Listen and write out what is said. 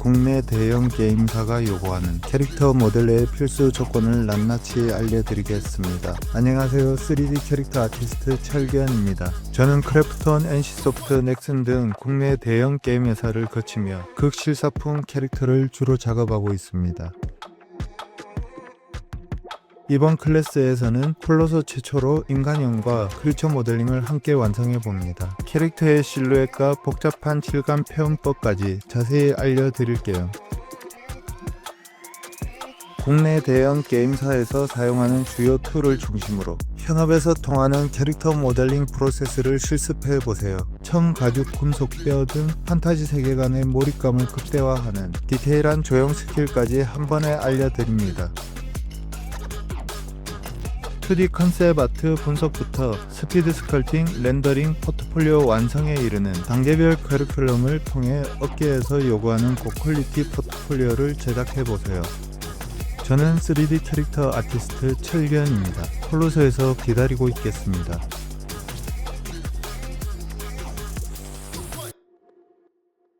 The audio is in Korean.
국내 대형 게임사가 요구하는 캐릭터 모델의 필수 조건을 낱낱이 알려드리겠습니다. 안녕하세요. 3D 캐릭터 아티스트 철견입니다. 저는 크래프톤, NC소프트, 넥슨 등 국내 대형 게임 회사를 거치며 극실사품 캐릭터를 주로 작업하고 있습니다. 이번 클래스에서는 콜로소 최초로 인간형과 크리처 모델링을 함께 완성해 봅니다. 캐릭터의 실루엣과 복잡한 질감 표현법까지 자세히 알려드릴게요. 국내 대형 게임사에서 사용하는 주요 툴을 중심으로 현업에서 통하는 캐릭터 모델링 프로세스를 실습해 보세요. 청, 가죽, 금속, 뼈 등 판타지 세계관의 몰입감을 극대화하는 디테일한 조형 스킬까지 한 번에 알려드립니다. 2D 컨셉 아트 분석부터 스피드 스컬팅, 렌더링, 포트폴리오 완성에 이르는 단계별 커리큘럼을 통해 업계에서 요구하는 고퀄리티 포트폴리오를 제작해 보세요. 저는 3D 캐릭터 아티스트 철견입니다. 콜로소에서 기다리고 있겠습니다.